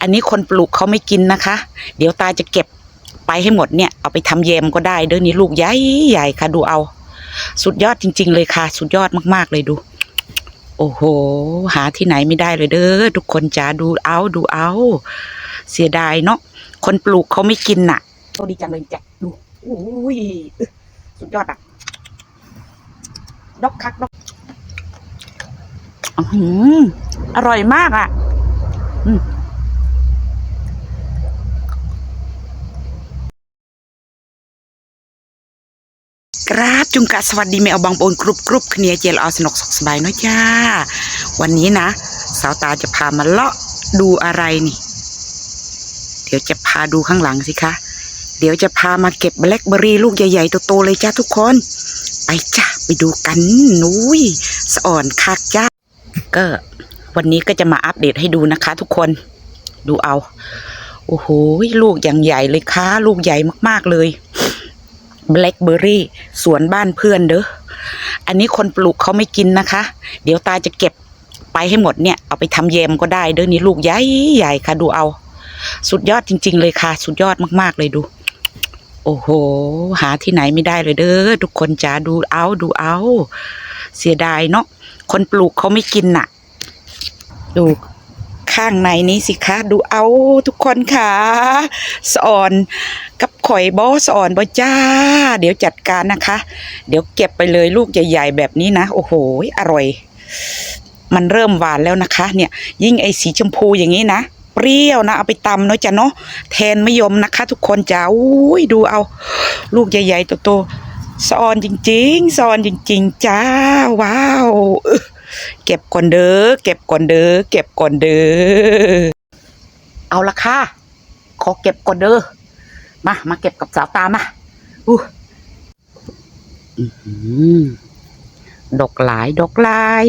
อันนี้คนปลูกเขาไม่กินนะคะ เดี๋ยวตาจะเก็บไปให้หมดเนี่ย เอาไปทำแยมก็ได้เด้อนี่ลูกใหญ่ใหญ่ค่ะดูเอา สุดยอดจริง ๆ เลยค่ะ สุดยอดมากๆเลยดู โอ้โห หาที่ไหนไม่ได้เลยเด้อทุกคนจ๋าดูเอาดูเอา เสียดายเนาะคนปลูกเขาไม่กินน่ะโอ้ดีจังเลยจ้ะดูอุ้ยสุดยอดอะดอกคักดอกออหืออร่อยมากอะ อืม กราบจุงกะสวัสดีแม่เอาบางโอนกรุบกรุบเคลียเจลเอาสนุกสุขสบายเนาะจ้า วันนี้นะ สาวตาจะพามาเลาะดูอะไรนี่ เดี๋ยวจะพาดูข้างหลังสิคะ เดี๋ยวจะพามาเก็บแบล็คเบอร์รี่ลูกใหญ่ๆโตๆเลยจ้าทุกคน ไปจ้าไปดูกันนุ้ยสะอ่อนคักจ้าก็วันนี้ก็จะมาอัปเดตให้ดูนะคะ ทุกคนดูเอา โอ้โหลูกอย่างใหญ่เลยค่ะลูกใหญ่มากๆเลย แบล็คเบอร์รี่สวนบ้านเพื่อนเด้อ อันนี้คนปลูกเขาไม่กินนะคะ เดี๋ยวตาจะเก็บไปให้หมดเนี่ย เอาไปทำแยมก็ได้เด้อนี่ลูกใหญ่ใหญ่ค่ะดูเอา สุดยอดจริง ๆ เลยค่ะ สุดยอดมากๆเลยดู โอ้โห หาที่ไหนไม่ได้เลยเด้อทุกคนจ๋าดูเอาดูเอา เสียดายเนาะคนปลูกเขาไม่กินน่ะ ดูข้างในนี้สิคะ ดูเอาทุกคนค่ะสออนกับ ข่อยบอสอ่อนบอจ้า เดี๋ยวจัดการนะคะ เดี๋ยวเก็บไปเลยลูกใหญ่ ๆ แบบนี้นะ โอ้โห อร่อย มันเริ่มหวานแล้วนะคะ เนี่ย ยิ่งไอสีชมพูอย่างนี้นะ เปรี้ยวนะ เอาไปตำเนาะจ้ะเนาะ แทนมะยมนะคะ ทุกคนจ้าอุ้ยดูเอา ลูกใหญ่ๆโตๆสอนจริงๆสออนจริง ๆ จ้า ว้าวเก็บก่อนเด้อ เก็บก่อนเด้อ เก็บก่อนเด้อ เอาละค่ะ ขอเก็บก่อนเด้อ มา มาเก็บกับสาวตามาอู้หือดอกหลาย ดอกลาย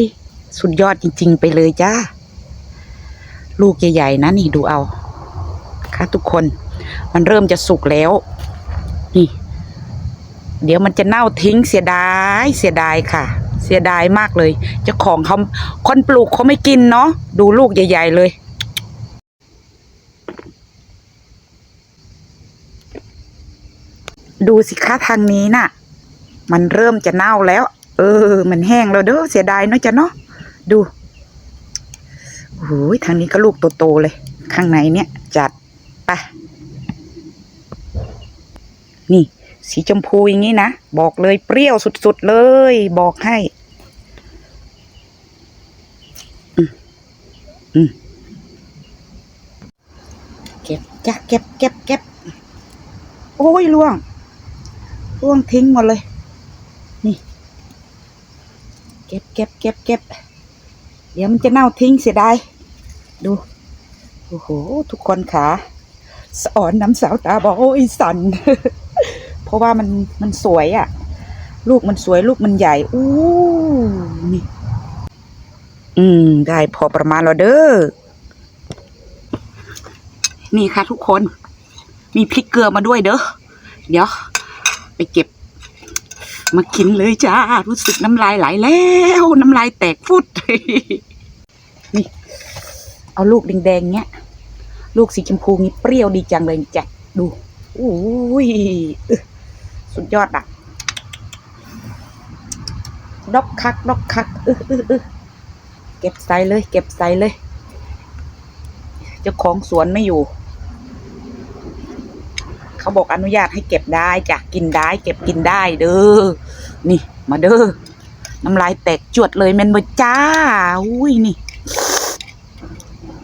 สุดยอดจริง ๆ ไปเลยจ้า ลูกใหญ่ ๆ นะ นี่ดูเอา ค่ะทุกคน มันเริ่มจะสุกแล้ว นี่ เดี๋ยวมันจะเน่าทิ้งเสียดาย เสียดายค่ะ เสียดายมากเลย เจ้าของเขาคนปลูกเขาไม่กินเนาะ ดูลูกใหญ่ ๆ เลย ดูสิคะทางนี้น่ะ มันเริ่มจะเน่าแล้ว เออ มันแห้งแล้วเด้อเสียดายเนาะจ้ะเนาะดูโอ้โหทางนี้ก็ลูกโตๆเลย ข้างในเนี่ย จัดไปนี่ สีชมพูอย่างนี้นะ บอกเลยเปรี้ยวสุดๆเลย บอกให้ อืมอืมเก็บจ้ะเก็บเก็บเก็บโอ้ยล่วง ล่วงทิ้งหมดเลย นี่ เก็บเก็บเก็บเก็บเดี๋ยวมันจะเน่าทิ้งเสียดายดู โอ้โห ทุกคนขาสอนน้ำสาวตาบอกโอ้ยสัน เพราะว่ามันมันสวยอะ่ะ ลูกมันสวยลูกมันใหญ่ อู้นี่ อืม ได้พอประมาณแล้วเด้อ นี่ค่ะทุกคน มีพริกเกลือมาด้วยเด้อ เดี๋ยว ไปเก็บ มากินเลยจ้า รู้สึกน้ำลายไหลแล้ว น้ำลายแตกฟุดนี่ เอาลูกแดงๆเนี้ย ลูกสีชมพูนี้เปรี้ยวดีจังเลยจ้ะดูอุ้ยสุดยอดอะดอกคักดอกคักอึออึออเก็บใส่เลย เก็บใส่เลยเจ้าของสวนไม่อยู่ เขาบอกอนุญาตให้เก็บได้จ้ะกินได้ เก็บกินได้เด้อนี่มาเด้อน้ำลายแตกจวดเลยแมนบจ้าอุ้ยนี่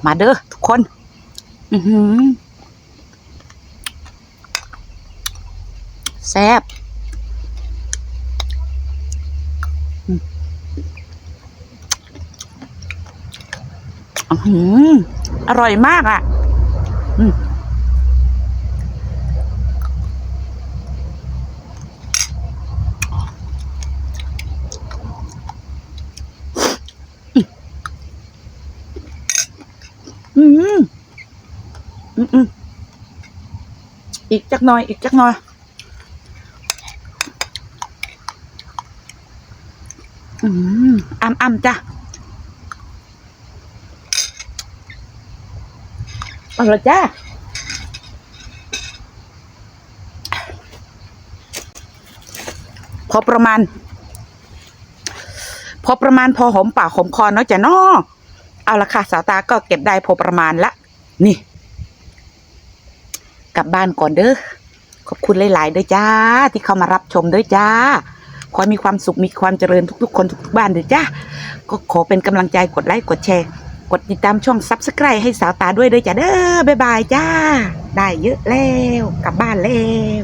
มาเด้อทุกคน อือหือแซ่บอืออหืออร่อยมากอะ อืม อืมอืมอืมอีกจักหน่อย อีกจักหน่อย อืมอ้ำอ้ำจ้ะเอาละจ้าพอประมาณ พอประมาณพอหอมปากหอมคอเนาะจ้ะเนาะ เอาละค่ะสาวตาก็เก็บได้พอประมาณละ นี่ กลับบ้านก่อนเด้อขอบคุณหลายๆเด้อจ้า ที่เข้ามารับชมเด้อจ้า ขอให้มีความสุขมีความเจริญทุก ๆ คนทุก ๆ บ้านเด้อจ้า ก็ขอเป็นกำลังใจกดไลค์กดแชร์ กดติดตามช่องซับสไครต์ให้สาวตาด้วยเด้อจ้าเด้อบ๊ายบายจ้า ได้เยอะแล้ว กลับบ้านแล้ว